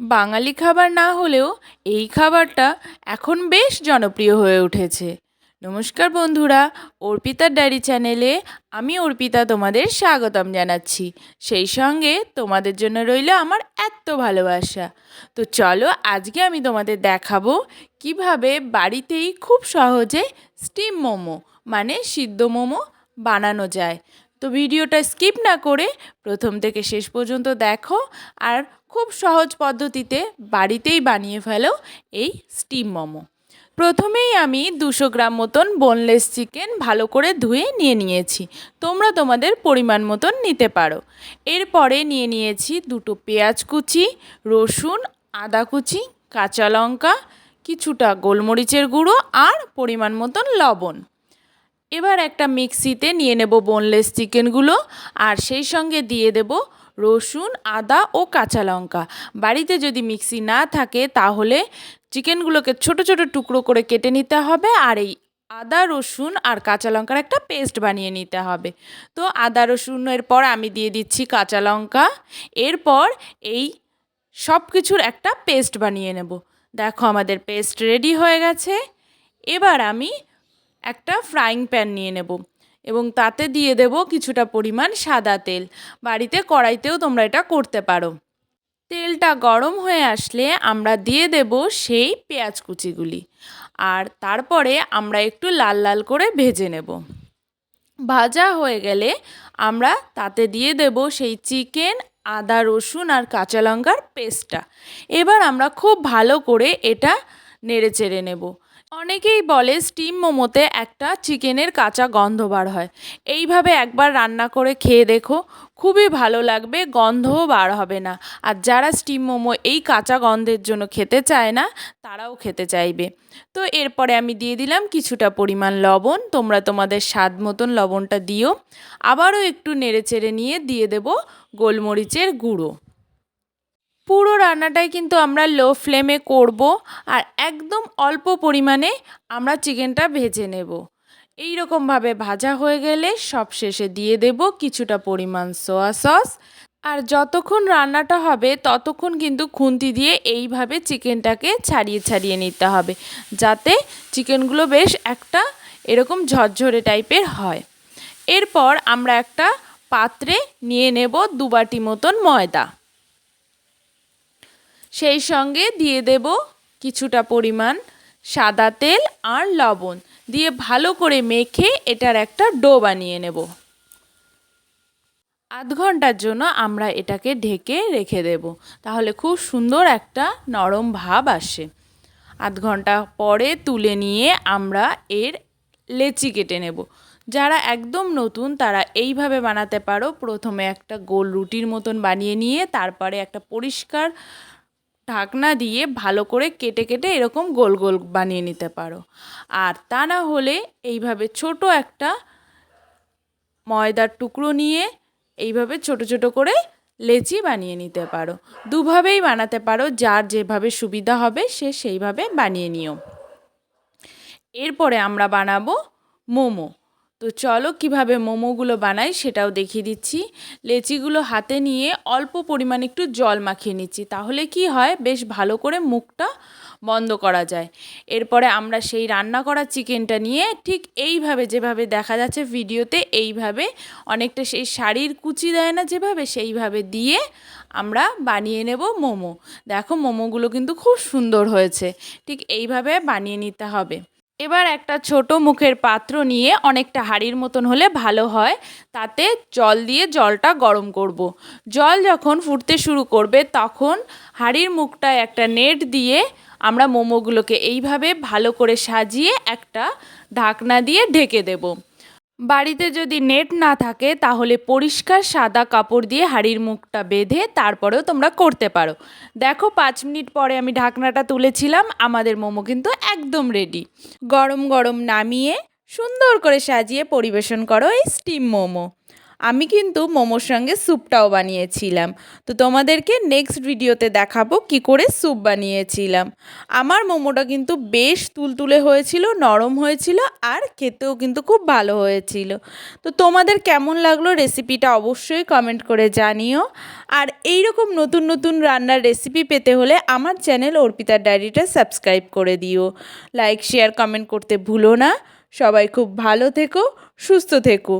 বাঙালি খাবার না হলেও এই খাবারটা এখন বেশ জনপ্রিয় হয়ে উঠেছে। নমস্কার বন্ধুরা, অর্পিতার ডায়েরি চ্যানেলে আমি অর্পিতা তোমাদের স্বাগতম জানাচ্ছি। সেই সঙ্গে তোমাদের জন্য রইল আমার এত ভালোবাসা। তো চলো আজকে আমি তোমাদের দেখাবো কীভাবে বাড়িতেই খুব সহজে স্টিম মোমো মানে সিদ্ধ মোমো বানানো যায়। তো ভিডিওটা স্কিপ না করে প্রথম থেকে শেষ পর্যন্ত দেখো আর খুব সহজ পদ্ধতিতে বাড়িতেই বানিয়ে ফেলো এই স্টিম মোমো। প্রথমেই আমি দুশো গ্রাম মতন বোনলেস চিকেন ভালো করে ধুয়ে নিয়ে নিয়েছি। তোমরা তোমাদের পরিমাণ মতন নিতে পারো। এরপরে নিয়ে নিয়েছি দুটো পেঁয়াজ কুচি, রসুন, আদা কুচি, কাঁচা লঙ্কা, কিছুটা গোলমরিচের গুঁড়ো আর পরিমাণ মতন লবণ। এবার একটা মিক্সিতে নিয়ে নেব বোনলেস চিকেনগুলো আর সেই সঙ্গে দিয়ে দেব রসুন, আদা ও কাঁচা লঙ্কা। বাড়িতে যদি মিক্সি না থাকে, তাহলে চিকেনগুলোকে ছোট ছোট টুকরো করে কেটে নিতে হবে আর এই আদা, রসুন আর কাঁচা লঙ্কার একটা পেস্ট বানিয়ে নিতে হবে। তো আদা রসুনের পর আমি দিয়ে দিচ্ছি কাঁচা লঙ্কা। এরপর এই সব কিছুর একটা পেস্ট বানিয়ে নেব। দেখো আমাদের পেস্ট রেডি হয়ে গেছে। এবার আমি একটা ফ্রাইং প্যান নিয়ে নেব। এবং তাতে দিয়ে দেব কিছুটা পরিমাণ সাদা তেল। বাড়িতে কড়াইতেও তোমরা এটা করতে পারো। তেলটা গরম হয়ে আসলে আমরা দিয়ে দেব সেই পেঁয়াজ কুচিগুলি। আর তারপরে আমরা একটু লাল লাল করে ভেজে নেব। ভাজা হয়ে গেলে আমরা তাতে দিয়ে দেব সেই চিকেন, আদা, রসুন আর কাঁচা লঙ্কার পেস্টটা। এবার আমরা খুব ভালো করে এটা নেড়ে চেড়ে নেব। অনেকেই বলে স্টিম মোমোতে একটা চিকেনের কাঁচা গন্ধ বার হয়। এইভাবে একবার রান্না করে খেয়ে দেখো, খুবই ভালো লাগবে, গন্ধও বার হবে না। আর যারা স্টিম মোমো এই কাঁচা গন্ধের জন্য খেতে চায় না, তারাও খেতে চাইবে। তো এরপরে আমি দিয়ে দিলাম কিছুটা পরিমাণ লবণ। তোমরা তোমাদের স্বাদ মতন লবণটা দিও। আবারও একটু নেড়ে চেড়ে নিয়ে দিয়ে দেব গোলমরিচের গুঁড়ো। পুরো রান্নাটাই কিন্তু আমরা লো ফ্লেমে করব আর একদম অল্প পরিমাণে আমরা চিকেনটা ভেজে নেব। এই রকমভাবে ভাজা হয়ে গেলে সব শেষে দিয়ে দেব কিছুটা পরিমাণ সোয়া সস আর যতক্ষণ রান্নাটা হবে ততক্ষণ কিন্তু খুন্তি দিয়ে এইভাবে চিকেনটাকে ছাড়িয়ে ছাড়িয়ে নিতে হবে যাতে চিকেনগুলো বেশ একটা এরকম ঝরঝরে টাইপের হয়। এরপর আমরা একটা পাত্রে নিয়ে নেব দুবাটি মতন ময়দা। সেই সঙ্গে দিয়ে দেব কিছুটা পরিমাণ সাদা তেল আর লবণ। দিয়ে ভালো করে মেখে এটার একটা ডো বানিয়ে নেব। আধ ঘণ্টার জন্য আমরা এটাকে ঢেকে রেখে দেব। তাহলে খুব সুন্দর একটা নরম ভাব আসে। আধ ঘণ্টা পরে তুলে নিয়ে আমরা এর লেচি কেটে নেব। যারা একদম নতুন তারা এইভাবে বানাতে পারো। প্রথমে একটা গোল রুটির মতন বানিয়ে নিয়ে তারপরে একটা পরিষ্কার ঢাকনা দিয়ে ভালো করে কেটে কেটে এরকম গোল গোল বানিয়ে নিতে পারো। আর তা না হলে এইভাবে ছোট একটা ময়দার টুকরো নিয়ে এইভাবে ছোট ছোট করে লেচি বানিয়ে নিতে পারো। দুভাবেই বানাতে পারো, যার যেভাবে সুবিধা হবে সে সেইভাবে বানিয়ে নিও। এরপরে আমরা বানাবো মোমো। তো চলো কীভাবে মোমোগুলো বানাই সেটাও দেখিয়ে দিচ্ছি। লেচিগুলো হাতে নিয়ে অল্প পরিমাণে একটু জল মাখিয়ে নিচ্ছি, তাহলে কি হয় বেশ ভালো করে মুখটা বন্ধ করা যায়। এরপরে আমরা সেই রান্না করা চিকেনটা নিয়ে ঠিক এইভাবে যেভাবে দেখা যাচ্ছে ভিডিওতে এইভাবে অনেকটা সেই শাড়ির কুচি দেয় না যেভাবে সেইভাবে দিয়ে আমরা বানিয়ে নেব মোমো। দেখো মোমোগুলো কিন্তু খুব সুন্দর হয়েছে, ঠিক এইভাবে বানিয়ে নিতে হবে। এবার একটা ছোট মুখের পাত্র নিয়ে অনেকটা হাঁড়ির মতন হলে ভালো হয় তাতে জল দিয়ে জলটা গরম করব। জল যখন ফুটতে শুরু করবে তখন হাঁড়ির মুখটায় একটা নেট দিয়ে আমরা মোমোগুলোকে এইভাবে ভালো করে সাজিয়ে একটা ঢাকনা দিয়ে ঢেকে দেব বাড়িতে যদি নেট না থাকে, তাহলে পরিষ্কার সাদা কাপড় দিয়ে হাঁড়ির মুখটা বেঁধে তারপরেও তোমরা করতে পারো। দেখো, পাঁচ মিনিট পরে আমি ঢাকনাটা তুলেছিলাম, আমাদের মোমো কিন্তু একদম রেডি গরম গরম নামিয়ে সুন্দর করে সাজিয়ে পরিবেশন করো এই স্টিম মোমো। আমি কিন্তু মোমোর সঙ্গে স্যুপটাও বানিয়েছিলাম। তো তোমাদেরকে নেক্সট ভিডিওতে দেখাবো কি করে স্যুপ বানিয়েছিলাম। আমার মোমোটা কিন্তু বেশ তুলতুলে হয়েছিল, নরম হয়েছিল আর খেতেও কিন্তু খুব ভালো হয়েছিল। তো তোমাদের কেমন লাগল রেসিপিটা অবশ্যই কমেন্ট করে জানিও। আর এই রকম নতুন নতুন রান্নার রেসিপি পেতে হলে আমার চ্যানেল অর্পিতার ডায়েরিটা সাবস্ক্রাইব করে দিও। লাইক শেয়ার কমেন্ট করতে ভুলো না। সবাই খুব ভালো থেকো, সুস্থ থেকো।